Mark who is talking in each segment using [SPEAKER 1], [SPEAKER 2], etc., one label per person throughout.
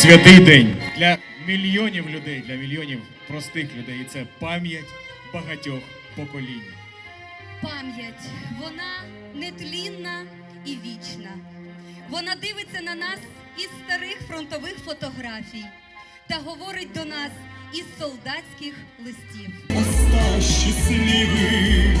[SPEAKER 1] святий день для мільйонів людей, для мільйонів простих людей. І це пам'ять багатьох поколінь.
[SPEAKER 2] Пам'ять, вона нетлінна і вічна. Вона дивиться на нас із старих фронтових фотографій та говорить до нас із солдатських листів.
[SPEAKER 3] моста счастливых.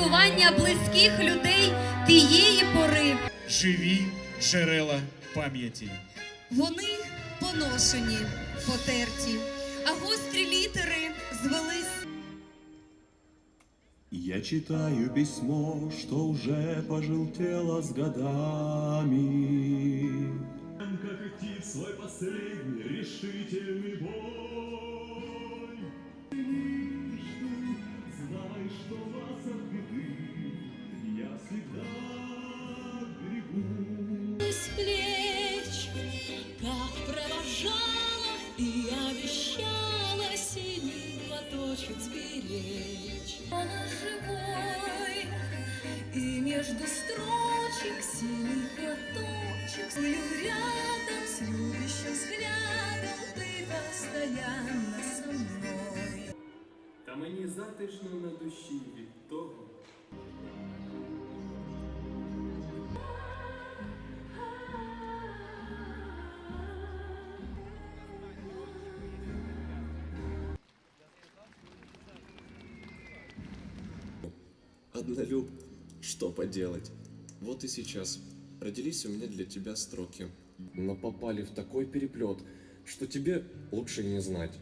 [SPEAKER 2] Листування близьких людей тієї пори.
[SPEAKER 1] Живі джерела пам'яті.
[SPEAKER 2] Вони поношені, потерті, а гострі літери звелись.
[SPEAKER 3] Я читаю письмо, что уже пожелтело с годами.
[SPEAKER 4] с плеч, как провожала и обещала синий платочек сберечь. Он живой, и между строчек синий платочек Сплю рядом с любящим взглядом, ты постоянно со мной.
[SPEAKER 5] Та мені затишно на душі від того.
[SPEAKER 6] Однолюб, что поделать? Вот и сейчас родились у меня для тебя строки. Но попали в такой переплет, что тебе лучше не знать.